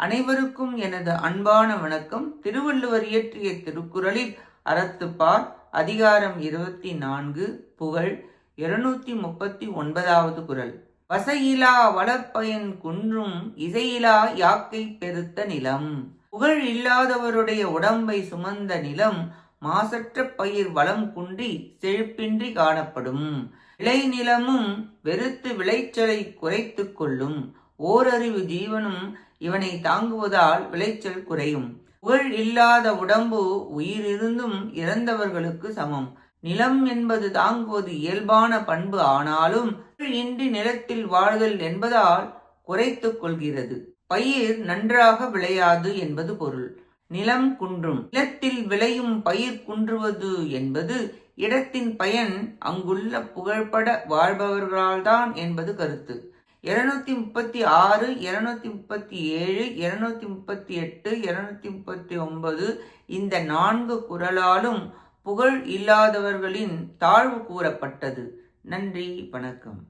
அனைவருக்கும் எனது அன்பான வணக்கம். திருவள்ளுவர் இயற்றிய திருக்குறளில் அறத்துப்பால் அதிகாரம் இருபத்தி நான்கு புகழ் இருநூத்தி முப்பத்தி ஒன்பதாவது குரல். வசையிலா வளப்பயன் குன்றும் இசையிலா யாக்கை பெருத்த நிலம். புகழ் இல்லாதவருடைய உடம்பை சுமந்த நிலம் மாசற்ற பயிர் வளம் குன்றி செழிப்பின்றி காணப்படும். விளைநிலமும் வெறுத்து விளைச்சலை குறைத்துக் கொள்ளும். ஓரறிவு ஜீவனும் இவனை தாங்குவதால் விளைச்சல் குறையும். புகழ் இல்லாத உடம்பு உயிரிருந்தும் இறந்தவர்களுக்கு சமம். நிலம் என்பது தாங்குவது இயல்பான பண்பு ஆனாலும் இன்றி நிலத்தில் வாழ்தல் என்பதால் குறைத்துக் கொள்கிறது. பயிர் நன்றாக விளையாது என்பது பொருள். நிலம் குன்றும். நிலத்தில் விளையும் பயிர் குன்றுவது என்பது இடத்தின் பயன் அங்குள்ள புகழ்பட வாழ்பவர்களால்தான் என்பது கருத்து. இருநூத்தி முப்பத்தி ஆறு இருநூத்தி முப்பத்தி ஏழு இருநூத்தி முப்பத்தி எட்டு இருநூத்தி முப்பத்தி ஒன்பது இந்த நான்கு குரலாலும் புகழ் இல்லாதவர்களின் தாழ்வு கூறப்பட்டது. நன்றி வணக்கம்.